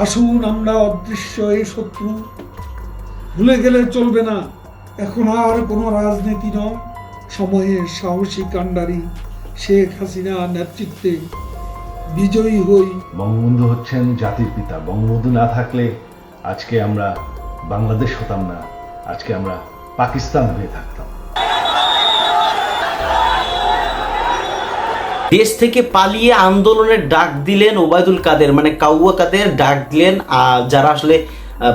আসুন আমরা অদৃশ্য এই শত্রু। ভুলে গেলে চলবে না। এখন আর কোনো রাজনীতি নয়। সময়ে সাহসী কাণ্ডারি শেখ হাসিনা নেতৃত্বে বিজয়ী হই। বঙ্গবন্ধু হচ্ছেন জাতির পিতা। বঙ্গবন্ধু না থাকলে আজকে আমরা বাংলাদেশ হতাম না। আজকে আমরা পাকিস্তান হয়ে থাকতাম। দেশ থেকে পালিয়ে আন্দোলনের ডাক দিলেন ওবায়দুল কাদের মানে কাউয়া কাদের ডাক দিলেন যারা আসলে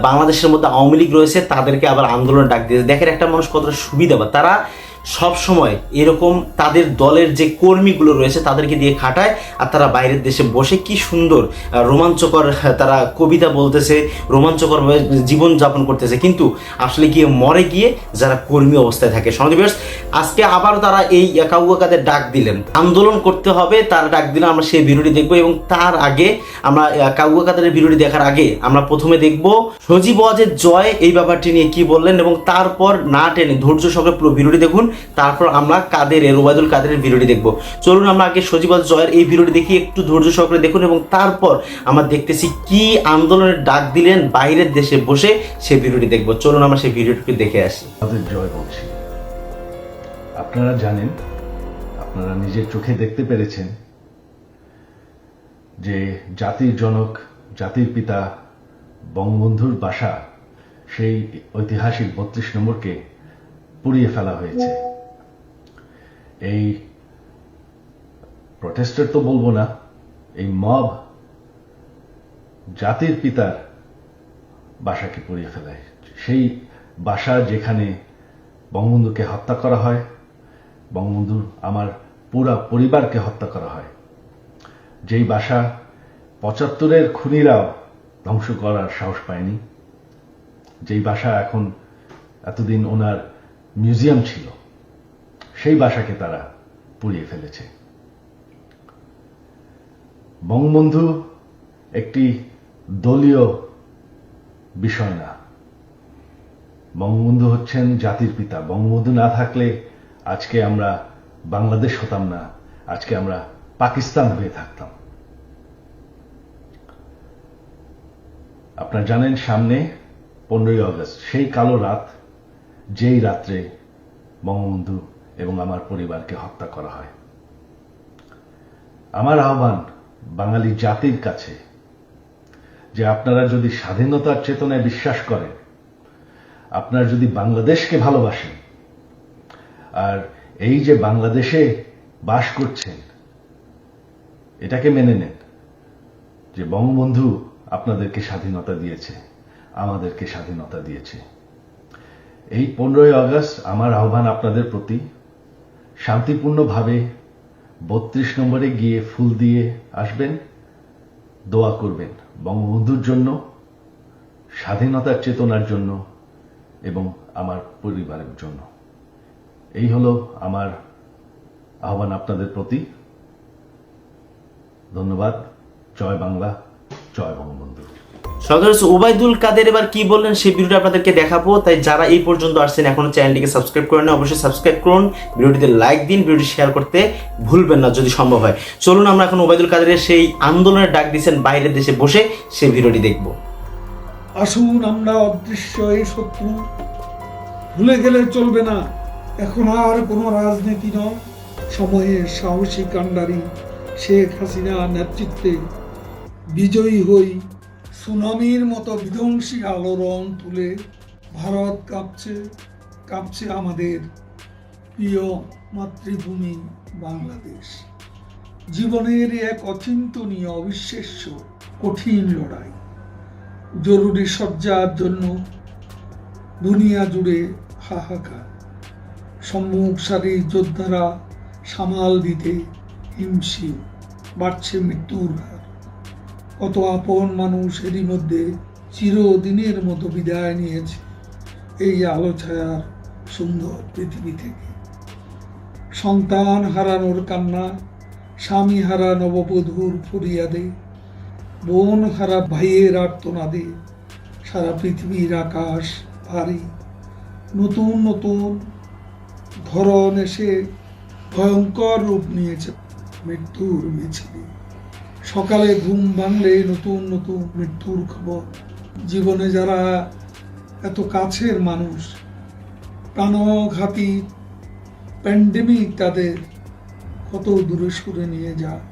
বাংলাদেশের মধ্যে আওয়ামী লীগ রয়েছে, তাদেরকে আবার আন্দোলনের ডাক দিয়েছে। দেখেন একটা মানুষ কতটা সুবিধা বা তারা সব সময় এরকম তাদের দলের যে কর্মীগুলো রয়েছে তাদেরকে দিয়ে খাটায় আর তারা বাইরের দেশে বসে কি সুন্দর রোমাঞ্চকর তারা কবিতা বলতেছে, রোমাঞ্চকরভাবে জীবন যাপন করতেছে। কিন্তু আসলে গিয়ে মরে গিয়ে যারা কর্মী অবস্থায় থাকে সমাজবিভার্স আজকে আবার তারা এই কাউয়া কাদের ডাক দিলেন। আন্দোলন করতে হবে, তার ডাক দিলে আমরা সেই ভিডিওটি দেখব এবং তার আগে আমরা কাউয়া কাদের ভিডিওটি দেখার আগে আমরা প্রথমে দেখব সজীব ওয়াজের জয় এই ব্যাপারটি নিয়ে কি বললেন এবং তারপর না টেনে ধৈর্য সহকারে পুরো ভিডিওটি দেখুন। তারপর আমরা কাদের রুবায়দুল কাদেরের ভিডিওটি দেখব। চলুন আমরা আগে সজীব ওয়াজ জয়ের এই ভিডিওটি দেখি, একটু ধৈর্য সহকারে দেখুন এবং তারপর আমরা দেখতেছি কি আন্দোলনের ডাক দিলেন বাইরের দেশে বসে সেই ভিডিওটি দেখব। চলুন আমরা সেই ভিডিওটি দেখে আসি। জয় বলছি আপনারা জানেন, আপনারা নিজের চোখে দেখতে পেরেছেন যে জাতির জনক, জাতির পিতা বঙ্গবন্ধুর বাসা সেই ঐতিহাসিক বত্রিশ নম্বরকে পুড়িয়ে ফেলা হয়েছে। এই প্রটেস্টার তো বলব না, এই মব জাতির পিতার বাসাকে পুড়িয়ে ফেলায়। সেই বাসা যেখানে বঙ্গবন্ধুকে হত্যা করা হয়, বঙ্গবন্ধুর আমার পুরা পরিবারকে হত্যা করা হয়। যেই বাসা পঁচাত্তরের খুনিরাও ধ্বংস করার সাহস পায়নি। যেই বাসা এখন এতদিন ওনার মিউজিয়াম ছিল। সেই বাসাকে তারা পুড়িয়ে ফেলেছে। বঙ্গবন্ধু একটি দলীয় বিষয় না। বঙ্গবন্ধু হচ্ছেন জাতির পিতা। বঙ্গবন্ধু না থাকলে আজকে আমরা বাংলাদেশ হতাম না। আজকে আমরা পাকিস্তান হয়ে থাকতাম। আপনারা জানেন সামনে পনেরোই আগস্ট, সেই কালো রাত যেই রাত্রে বঙ্গবন্ধু এবং আমার পরিবারকে হত্যা করা হয়। আমার আহ্বান বাঙালি জাতির কাছে যে আপনারা যদি স্বাধীনতার চেতনায় বিশ্বাস করেন, আপনারা যদি বাংলাদেশকে ভালোবাসেন, আর এই যে বাংলাদেশে বাস করছেন, এটাকে মেনে নেন যে বঙ্গবন্ধু আপনাদেরকে স্বাধীনতা দিয়েছে, আমাদেরকে স্বাধীনতা দিয়েছে। এই পনেরোই আগস্ট আমার আহ্বান আপনাদের প্রতি। শান্তিপূর্ণভাবে বত্রিশ নম্বরে গিয়ে ফুল দিয়ে আসবেন, দোয়া করবেন বঙ্গবন্ধুর জন্য, স্বাধীনতার চেতনার জন্য এবং আমার পরিবারের জন্য। এই হলো আমার আহ্বান আপনাদের প্রতি। ধন্যবাদ। জয় বাংলা, জয় বঙ্গবন্ধু। সদস্য ওবায়দুল কাদের, এবার কি বললেন সেই ভিডিওটা আপনাদেরকে দেখাবো। তাই যারা এই পর্যন্ত আসছেন, এখনও চ্যানেলটিকে সাবস্ক্রাইব করেন অবশ্যই সাবস্ক্রাইব করুন। ভিডিওটিতে লাইক দিন, ভিডিওটি শেয়ার করতে ভুলবেন না যদি সম্ভব হয়। চলুন আমরা এখন ওবায়দুল কাদেরের সেই আন্দোলনের ডাক দিয়েছেন বাইরের দেশে বসে সেই ভিডিওটি দেখব। আসুন আমরা অদৃশ্য এই শত্রু, ভুলে গেলে চলবে না। এখন আর কোনো রাজনীতি নয়। সময়ের সাহসী কাণ্ডারি শেখ হাসিনা নেতৃত্বে বিজয়ী হই সুনামির মতো বিধ্বংসী আলোড়ন তুলে ভারত কাঁপছে কাঁপছে আমাদের প্রিয় মাতৃভূমি বাংলাদেশ। জীবনের এক অচিন্তনীয় অবিশ্বাস্য কঠিন লড়াই। জরুরি সজ্জার জন্য দুনিয়া জুড়ে হাহাকার। সম্মুখ সারির যোদ্ধারা সামাল দিতে হিমশিম, বাড়ছে মৃত্যুর হার। কত আপন মানুষ এরই মধ্যে চিরদিনের মতো বিদায় নিয়েছে এই আলো ছায়ার সুন্দর পৃথিবী থেকে। সন্তান হারানোর কান্না, স্বামী হারা নববধূর ফরিয়াদে, বোন হারা ভাইয়ের আর্তনাদে, সারা পৃথিবীর আকাশ ভারী। নতুন নতুন ধরন এসে ভয়ঙ্কর রূপ নিয়েছে, মৃত্যুর মিছিলে। সকালে ঘুম ভাঙলে নতুন নতুন মৃত্যুর খবর। জীবনে যারা এত কাছের মানুষ, প্রাণঘাতী প্যান্ডেমিক তাদের কত দূরে সরে নিয়ে যায়।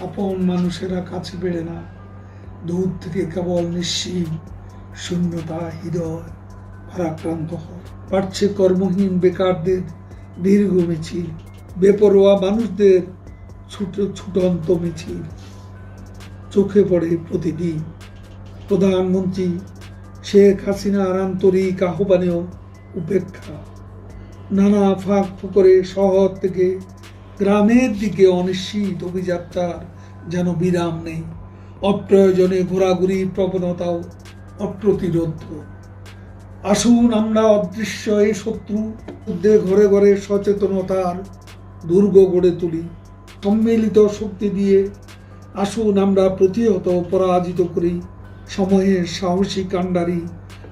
আপন মানুষেরা কাছে বেড়ে না। দূর থেকে কেবল নিশ্চিম শূন্যতা, হৃদয় ভারাক্রান্ত হয়। পারছে কর্মহীন বেকারদের দীর্ঘ মিছিল। বেপরোয়া মানুষদের ছুট ছুটন্ত মিছিল। চোখে পড়ে প্রতিদিন। প্রধানমন্ত্রী শেখ হাসিনার আন্তরিক আহ্বানেও উপেক্ষা। নানা ফাঁক করে শহর থেকে গ্রামের দিকে অনিশ্চিত অভিযাত্রার যেন বিরাম নেই। অপ্রয়োজনে ঘোরাঘুরির প্রবণতাও অপ্রতিরোধ। আসুন আমরা অদৃশ্য এই শত্রু মধ্যে ঘরে ঘরে সচেতনতার দুর্গ গড়ে তুলি। সম্মিলিত শক্তি দিয়ে আসুন আমরা প্রতিহত, পরাজিত করি। সময়ের সাহসী কাণ্ডারি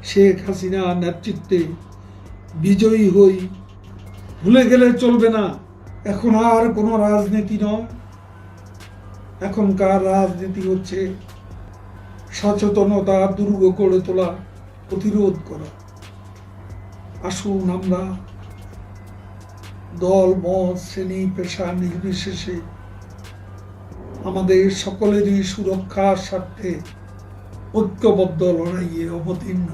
শেখ হাসিনার নেতৃত্বে। বিজয়ী হই। ভুলে গেলে চলবে না। এখন আর কোনো রাজনীতি নয়। এখনকার রাজনীতি হচ্ছে সচেতনতা দুর্গ গড়ে তোলা, প্রতিরোধ করা। আসুন আমরা দল, মত, শ্রেণি, পেশা নির্বিশেষে আমাদের সকলেরই সুরক্ষার স্বার্থে ঐক্যবদ্ধ লড়াইয়ে অবতীর্ণ।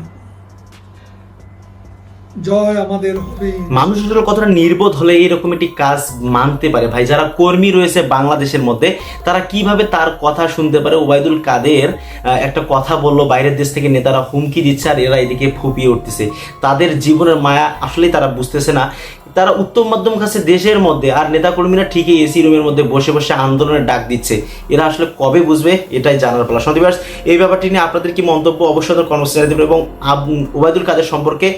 জয় আমাদের হবে। মানুষ কতটা নির্বোধ হলে এরকম একটি কাজ মানতে পারে? ভাই, যারা কর্মী রয়েছে বাংলাদেশের মধ্যে, তারা কীভাবে তার কথা শুনতে পারে? ওবায়দুল কাদের একটা কথা বলল, বাইরের দেশ থেকে নেতারা হুমকি দিচ্ছে আর এরা এদিকে ফুপিয়ে উঠতেছে। তাদের জীবনের মায়া আসলেই তারা বুঝতেছে না। তারা উত্তম মাধ্যম কাছে দেশের মধ্যে, আর নেতাকর্মীরা ঠিকই এসি রুমের মধ্যে বসে বসে আন্দোলনের ডাক দিচ্ছে। এরা আসলে কবে বুঝবে? এটাই জানার পালা। সন্ধিবাস এই ব্যাপারটি নিয়ে আপনাদের কি মন্তব্য অবশ্যই কর্মসূচি দেবেন এবং ওবায়দুল কাদের সম্পর্কে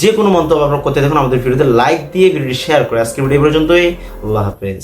যে কোনো মন্তব্য আপনারা করতে দেখুন আমাদের ভিডিওতে লাইক দিয়ে ভিডিওটি শেয়ার করে। আজকের ভিডিও পর্যন্তই। আল্লাহ হাফেজ।